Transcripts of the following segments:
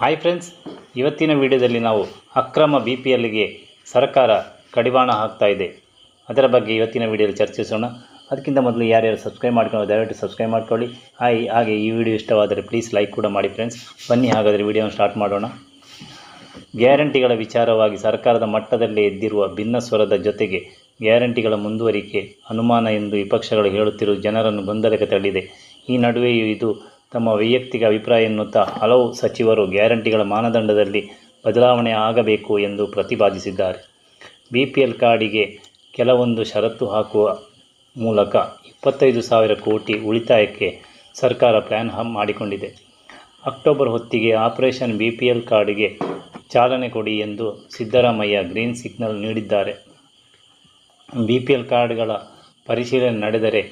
Hi friends ಇವತ್ತಿನ ವಿಡಿಯೋದಲ್ಲಿ ನಾವು ಅಕ್ರಮ ಬಿ ಪಿ ಎಲ್ಗೆ ಸರ್ಕಾರ ಕಡಿವಾಣ ಹಾಕ್ತಾ ಇದೆ. ಅದರ ಬಗ್ಗೆ ಇವತ್ತಿನ ವಿಡಿಯೋದಲ್ಲಿ ಚರ್ಚಿಸೋಣ. ಅದಕ್ಕಿಂತ ಮೊದಲು ಯಾರ್ಯಾರು ಸಬ್ಸ್ಕ್ರೈಬ್ ಮಾಡ್ಕೊಂಡು ದಯವಿಟ್ಟು ಸಬ್ಸ್ಕ್ರೈಬ್ ಮಾಡ್ಕೊಳ್ಳಿ. ಹಾಯ್, ಹಾಗೆ ಈ ವಿಡಿಯೋ ಇಷ್ಟವಾದರೆ ಪ್ಲೀಸ್ ಲೈಕ್ ಕೂಡ ಮಾಡಿ ಫ್ರೆಂಡ್ಸ್ ಬನ್ನಿ ಹಾಗಾದರೆ ವಿಡಿಯೋನ ಸ್ಟಾರ್ಟ್ ಮಾಡೋಣ. ಗ್ಯಾರಂಟಿಗಳ ವಿಚಾರವಾಗಿ ಸರ್ಕಾರದ ಮಟ್ಟದಲ್ಲೇ ಎದ್ದಿರುವ ಭಿನ್ನ ಸ್ವರದ ಜೊತೆಗೆ ಗ್ಯಾರಂಟಿಗಳ ಮುಂದುವರಿಕೆ ಅನುಮಾನ ಎಂದು ವಿಪಕ್ಷಗಳು ಹೇಳುತ್ತಿರುವ ಜನರನ್ನು ಗೊಂದಲಕ್ಕೆ ತಳ್ಳಿದೆ. ಈ ನಡುವೆಯೂ ಇದು ತಮ್ಮ ವೈಯಕ್ತಿಕ ಅಭಿಪ್ರಾಯ ಎನ್ನುತ್ತಾ ಹಲವು ಸಚಿವರು ಗ್ಯಾರಂಟಿಗಳ ಮಾನದಂಡದಲ್ಲಿ ಬದಲಾವಣೆ ಆಗಬೇಕು ಎಂದು ಪ್ರತಿಪಾದಿಸಿದ್ದಾರೆ. ಬಿ ಪಿ ಎಲ್ ಕಾರ್ಡಿಗೆ ಕೆಲವೊಂದು ಷರತ್ತು ಹಾಕುವ ಮೂಲಕ ಇಪ್ಪತ್ತೈದು ಸಾವಿರ ಕೋಟಿ ಉಳಿತಾಯಕ್ಕೆ ಸರ್ಕಾರ ಪ್ಲ್ಯಾನ್ ಮಾಡಿಕೊಂಡಿದೆ. ಅಕ್ಟೋಬರ್ ಹೊತ್ತಿಗೆ ಆಪರೇಷನ್ ಬಿ ಪಿ ಎಲ್ ಕಾರ್ಡಿಗೆ ಚಾಲನೆ ಕೊಡಿ ಎಂದು ಸಿದ್ದರಾಮಯ್ಯ ಗ್ರೀನ್ ಸಿಗ್ನಲ್ ನೀಡಿದ್ದಾರೆ. ಬಿ ಪಿ ಎಲ್ ಕಾರ್ಡ್ಗಳ ಪರಿಶೀಲನೆ ನಡೆದರೆ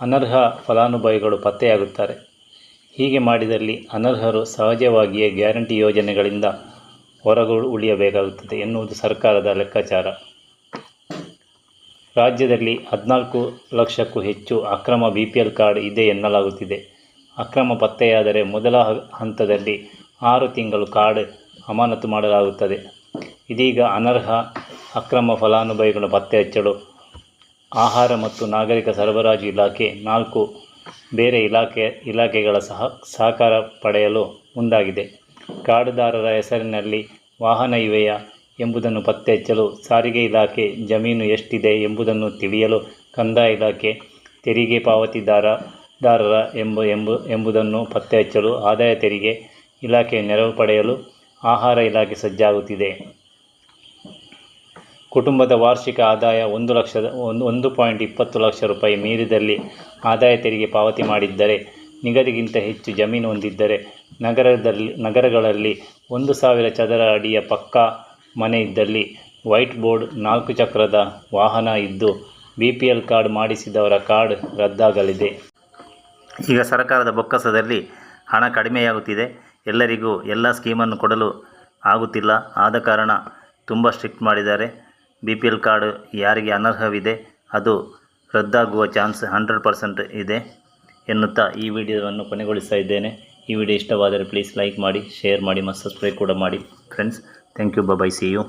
ಅನರ್ಹ ಫಲಾನುಭವಿಗಳು ಪತ್ತೆಯಾಗುತ್ತಾರೆ. ಹೀಗೆ ಮಾಡಿದಲ್ಲಿ ಅನರ್ಹರು ಸಹಜವಾಗಿಯೇ ಗ್ಯಾರಂಟಿ ಯೋಜನೆಗಳಿಂದ ಹೊರಗು ಉಳಿಯಬೇಕಾಗುತ್ತದೆ ಎನ್ನುವುದು ಸರ್ಕಾರದ ಲೆಕ್ಕಾಚಾರ. ರಾಜ್ಯದಲ್ಲಿ ಹದಿನಾಲ್ಕು ಲಕ್ಷಕ್ಕೂ ಹೆಚ್ಚು ಅಕ್ರಮ ಬಿ ಪಿ ಎಲ್ ಕಾರ್ಡ್ ಇದೆ ಎನ್ನಲಾಗುತ್ತಿದೆ. ಅಕ್ರಮ ಪತ್ತೆಯಾದರೆ ಮೊದಲ ಹಂತದಲ್ಲಿ ಆರು ತಿಂಗಳು ಕಾರ್ಡ್ ಅಮಾನತು ಮಾಡಲಾಗುತ್ತದೆ. ಇದೀಗ ಅನರ್ಹ ಅಕ್ರಮ ಫಲಾನುಭವಿಗಳ ಪತ್ತೆ ಹಚ್ಚಲು ಆಹಾರ ಮತ್ತು ನಾಗರಿಕ ಸರಬರಾಜು ಇಲಾಖೆ ನಾಲ್ಕು ಬೇರೆ ಇಲಾಖೆ, ಇಲಾಖೆಗಳ ಸಹ, ಸಹಕಾರ ಪಡೆಯಲು ಮುಂದಾಗಿದೆ. ಕಾರ್ಡುದಾರರ ಹೆಸರಿನಲ್ಲಿ ವಾಹನ ಇವೆಯಾ ಎಂಬುದನ್ನು ಪತ್ತೆ ಹಚ್ಚಲು ಸಾರಿಗೆ ಇಲಾಖೆ ಜಮೀನು ಎಷ್ಟಿದೆ ಎಂಬುದನ್ನು ತಿಳಿಯಲು ಕಂದಾಯ ಇಲಾಖೆ ತೆರಿಗೆ ಪಾವತಿದಾರ ದಾರರ ಎಂಬ ಎಂಬ, ಎಂಬುದನ್ನು ಪತ್ತೆ ಹಚ್ಚಲು ಆದಾಯ ತೆರಿಗೆ ಇಲಾಖೆ ನೆರವು ಪಡೆಯಲು ಆಹಾರ ಇಲಾಖೆ ಸಜ್ಜಾಗುತ್ತಿದೆ. ಕುಟುಂಬದ ವಾರ್ಷಿಕ ಆದಾಯ ಒಂದು ಲಕ್ಷದ ಒಂದು ಒಂದು ಪಾಯಿಂಟ್ ಇಪ್ಪತ್ತು ಲಕ್ಷ ರೂಪಾಯಿ ಮೀರಿದಲ್ಲಿ ಆದಾಯ ತೆರಿಗೆ ಪಾವತಿ ಮಾಡಿದ್ದರೆ, ನಿಗದಿಗಿಂತ ಹೆಚ್ಚು ಜಮೀನು ಹೊಂದಿದ್ದರೆ ನಗರದಲ್ಲಿ, ನಗರಗಳಲ್ಲಿ ಒಂದು ಸಾವಿರ ಚದರ ಅಡಿಯ ಪಕ್ಕಾ ಮನೆ ಇದ್ದಲ್ಲಿ ವೈಟ್ ಬೋರ್ಡ್ ನಾಲ್ಕು ಚಕ್ರದ ವಾಹನ ಇದ್ದು ಬಿ ಪಿ ಎಲ್ ಕಾರ್ಡ್ ಮಾಡಿಸಿದವರ ಕಾರ್ಡ್ ರದ್ದಾಗಲಿದೆ. ಈಗ ಸರ್ಕಾರದ ಬೊಕ್ಕಸದಲ್ಲಿ ಹಣ ಕಡಿಮೆಯಾಗುತ್ತಿದೆ. ಎಲ್ಲರಿಗೂ ಎಲ್ಲ ಸ್ಕೀಮನ್ನು ಕೊಡಲು ಆಗುತ್ತಿಲ್ಲ. ಆದ ಕಾರಣ ತುಂಬ ಸ್ಟ್ರಿಕ್ಟ್ ಮಾಡಿದ್ದಾರೆ. ಬಿ ಪಿ ಎಲ್ ಕಾರ್ಡ್ ಯಾರಿಗೆ ಅನರ್ಹವಿದೆ ಅದು ರದ್ದಾಗುವ ಚಾನ್ಸ್ ಹಂಡ್ರೆಡ್ ಪರ್ಸೆಂಟ್ ಇದೆ ಎನ್ನುತ್ತಾ ಈ ವಿಡಿಯೋವನ್ನು ಕೊನೆಗೊಳಿಸ್ತಾ ಇದ್ದೇನೆ. ಈ ವಿಡಿಯೋ ಇಷ್ಟವಾದರೆ ಪ್ಲೀಸ್ ಲೈಕ್ ಮಾಡಿ, ಶೇರ್ ಮಾಡಿ ಮತ್ತು ಸಬ್ಸ್ಕ್ರೈಬ್ ಕೂಡ ಮಾಡಿ. Friends, thank you bye see you.